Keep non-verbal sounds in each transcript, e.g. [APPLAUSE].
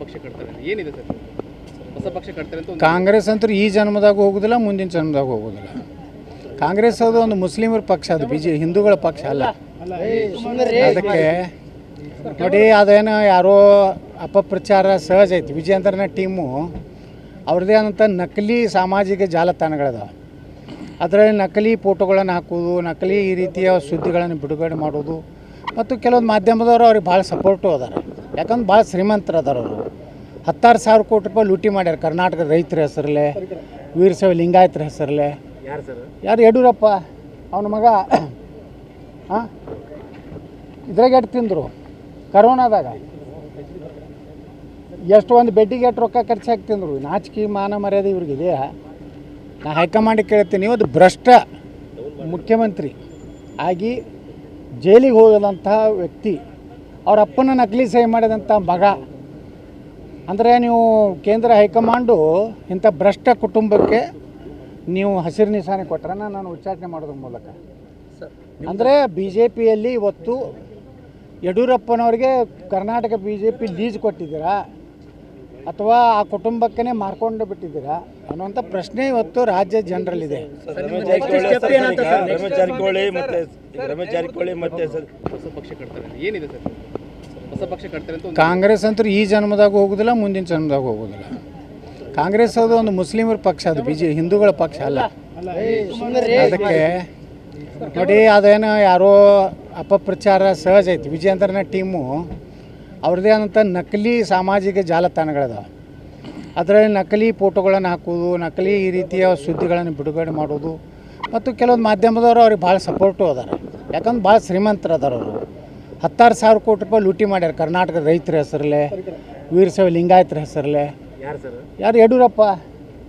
ಪಕ್ಷ ಕಟ್ತಾರೆ ಏನಿದೆ ಸರ್ ಹೊಸ ಪಕ್ಷ ಕಟ್ತಾರೆ ಅಂತ ಒಂದು ಕಾಂಗ್ರೆಸ್ ಅಂತೂ ಈ ಜನ್ಮದಾಗ ಹೋಗೋದಿಲ್ಲ ಮುಂದಿನ ಜನ್ಮದಾಗ ಹೋಗೋದಿಲ್ಲ. ಕಾಂಗ್ರೆಸ್ ಅದು ಒಂದು ಮುಸ್ಲಿಮರ ಪಕ್ಷ ಅದು ಬಿಜೆ ಹಿಂದೂಗಳ ಪಕ್ಷ ಅಲ್ಲ. ಅದಕ್ಕೆ ನೋಡಿ ಅದೇನು ಯಾರೋ ಅಪಪ್ರಚಾರ ಸಹಜ ಐತಿ. ವಿಜಯೇಂದ್ರನ ಟೀಮು ಅವ್ರದ್ದೇ ಆದಂಥ ನಕಲಿ ಸಾಮಾಜಿಕ ಜಾಲತಾಣಗಳಿದಾವೆ. ಅದರಲ್ಲಿ ನಕಲಿ ಫೋಟೋಗಳನ್ನು ಹಾಕೋದು ನಕಲಿ ಈ ರೀತಿಯ ಸುದ್ದಿಗಳನ್ನು ಬಿಡುಗಡೆ ಮಾಡೋದು ಮತ್ತು ಕೆಲವೊಂದು ಮಾಧ್ಯಮದವರು ಅವ್ರಿಗೆ ಭಾಳ ಸಪೋರ್ಟು ಅದಾರ. ಯಾಕಂದ್ರೆ ಭಾಳ ಶ್ರೀಮಂತರು ಅದಾರ ಅವರು. ಹತ್ತಾರು ಸಾವಿರ ಕೋಟಿ ರೂಪಾಯಿ ಲೂಟಿ ಮಾಡ್ಯಾರ ಕರ್ನಾಟಕದ ರೈತರ ಹೆಸರಲ್ಲೇ ವೀರಶೈವ ಲಿಂಗಾಯತರ ಹೆಸರಲ್ಲೇ. ಯಾರು ಯಡಿಯೂರಪ್ಪ? ಅವನ ಮಗ. [CLEARS THROAT] ಹಾಂ ಇದ್ರಾಗ ಎಟ್ಟು ತಿಂದರು? ಕರೋನಾದಾಗ. ಎಷ್ಟು ಒಂದು ಬೆಡ್ಡಿಗೆ ಎಷ್ಟು ರೊಕ್ಕ ಖರ್ಚು ಹಾಕಿ ತಿಂದರು? ನಾಚಿಕೆ ಮಾನ ಮರ್ಯಾದೆ ಇವ್ರಿಗಿದೆ ನಾ ಹೈಕಮಾಂಡಿಗೆ ಕೇಳ್ತೀನಿ ಒಂದು ಭ್ರಷ್ಟ ಮುಖ್ಯಮಂತ್ರಿ ಆಗಿ ಜೈಲಿಗೆ ಹೋಗದಂತಹ ವ್ಯಕ್ತಿ. ಅವ್ರ ಅಪ್ಪನ ನಕಲಿ ಸಹಿ ಮಾಡಿದಂಥ ಮಗ. ಅಂದರೆ ನೀವು ಕೇಂದ್ರ ಹೈಕಮಾಂಡು ಇಂಥ ಭ್ರಷ್ಟ ಕುಟುಂಬಕ್ಕೆ ನೀವು ಹಸಿರು ನಿಶಾನೆ ಕೊಟ್ಟರೆ ನಾನು ಉಚ್ಚಾಟನೆ ಮಾಡೋದ್ರ ಮೂಲಕ. ಅಂದರೆ ಬಿ ಜೆ ಪಿಯಲ್ಲಿ ಇವತ್ತು ಯಡಿಯೂರಪ್ಪನವ್ರಿಗೆ Karnataka B J P lease ಕೊಟ್ಟಿದ್ದೀರಾ? ಅಥವಾ ಆ ಕುಟುಂಬಕ್ಕೇ ಮಾರ್ಕೊಂಡು ಬಿಟ್ಟಿದ್ದೀರಾ? ಅನ್ನುವಂಥ ಪ್ರಶ್ನೆ ಇವತ್ತು ರಾಜ್ಯ ಜನರಲ್ಲಿದೆ. ರಮೇಶ್ ಜಾರಕಿಹೊಳಿ ಮತ್ತೆ ರಮೇಶ್ ಜಾರಕಿಹೊಳಿ ಮತ್ತೆ ಏನಿದೆ ಸರ್? ಕಾಂಗ್ರೆಸ್ ಅಂತೂ ಈ ಜನ್ಮದಾಗ ಹೋಗೋದಿಲ್ಲ ಮುಂದಿನ ಜನ್ಮದಾಗ ಹೋಗೋದಿಲ್ಲ. ಕಾಂಗ್ರೆಸ್ ಅದು ಒಂದು ಮುಸ್ಲಿಮರ ಪಕ್ಷ ಅದು ಬಿ ಜೆ ಹಿಂದೂಗಳ ಪಕ್ಷ ಅಲ್ಲ. ಅದಕ್ಕೆ ನೋಡಿ ಅದೇನು ಯಾರೋ ಅಪಪ್ರಚಾರ ಸಹಜ ಐತಿ. ವಿಜಯೇಂದ್ರನ ಟೀಮು ಅವ್ರದ್ದೇ ಆದಂಥ ನಕಲಿ ಸಾಮಾಜಿಕ ಜಾಲತಾಣಗಳಿದಾವೆ. ಅದರಲ್ಲಿ ನಕಲಿ ಫೋಟೋಗಳನ್ನು ಹಾಕೋದು ನಕಲಿ ಈ ರೀತಿಯ ಸುದ್ದಿಗಳನ್ನು ಬಿಡುಗಡೆ ಮಾಡೋದು ಮತ್ತು ಕೆಲವೊಂದು ಮಾಧ್ಯಮದವರು ಅವ್ರಿಗೆ ಭಾಳ ಸಪೋರ್ಟು ಅದಾರ. ಯಾಕಂದ್ರೆ ಭಾಳ ಶ್ರೀಮಂತರು ಅದಾರ ಅವರು. ಹತ್ತಾರು ಸಾವಿರ ಕೋಟಿ ರೂಪಾಯಿ ಲೂಟಿ ಮಾಡ್ಯಾರ ಕರ್ನಾಟಕದ ರೈತರ ಹೆಸರಲ್ಲೇ ವೀರಶೈವ ಲಿಂಗಾಯತರ ಹೆಸರಲ್ಲೇ. ಯಾರು ಯಡಿಯೂರಪ್ಪ?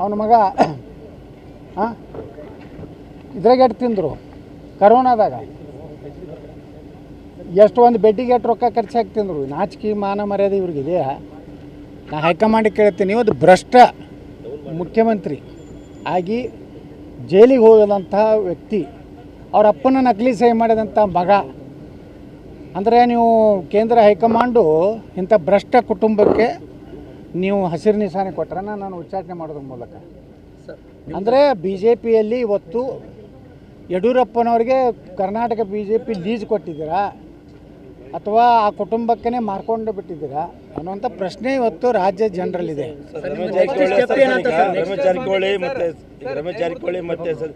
ಅವನ ಮಗ. ಹಾಂ ಇದ್ರಾಗ ಎಟ್ಟು ತಿಂದರು? ಕರೋನಾದಾಗ. ಎಷ್ಟು ಒಂದು ಬೆಡ್ಡಿಗೆ ಎಷ್ಟು ರೊಕ್ಕ ಖರ್ಚು ಹಾಕಿ ತಿಂದರು? ನಾಚಿಕೆ ಮಾನ ಮರ್ಯಾದೆ ಇವ್ರಿಗಿದೆ ನಾ ಹೈಕಮಾಂಡಿಗೆ ಕೇಳ್ತೀನಿ ಇವತ್ತು ಭ್ರಷ್ಟ ಮುಖ್ಯಮಂತ್ರಿ ಆಗಿ ಜೈಲಿಗೆ ಹೋಗದಂತಹ ವ್ಯಕ್ತಿ ಅವ್ರ ಅಪ್ಪನ ನಕಲಿ ಸಹಿ ಮಾಡಿದಂಥ ಮಗ. ಅಂದರೆ ನೀವು ಕೇಂದ್ರ ಹೈಕಮಾಂಡು ಇಂಥ ಭ್ರಷ್ಟ ಕುಟುಂಬಕ್ಕೆ ನೀವು ಹಸಿರು ನಿಶಾನೆ ಕೊಟ್ಟರೆ ನಾನು ಉಚ್ಚಾಟನೆ ಮಾಡೋದ್ರ ಮೂಲಕ. ಅಂದರೆ ಬಿ ಜೆ ಪಿಯಲ್ಲಿ ಇವತ್ತು ಯಡಿಯೂರಪ್ಪನವ್ರಿಗೆ Karnataka B J P lease ಕೊಟ್ಟಿದ್ದೀರಾ? ಅಥವಾ ಆ ಕುಟುಂಬಕ್ಕೇ ಮಾರ್ಕೊಂಡು ಬಿಟ್ಟಿದ್ದೀರಾ? ಅನ್ನುವಂಥ ಪ್ರಶ್ನೆ ಇವತ್ತು ರಾಜ್ಯ ಜನರಲ್ಲಿದೆ. ರಮೇಶ್ ಜಾರಕಿಹೊಳಿ ಮತ್ತೆ ರಮೇಶ್ ಜಾರಕಿಹೊಳಿ ಮತ್ತೆ ಸರ್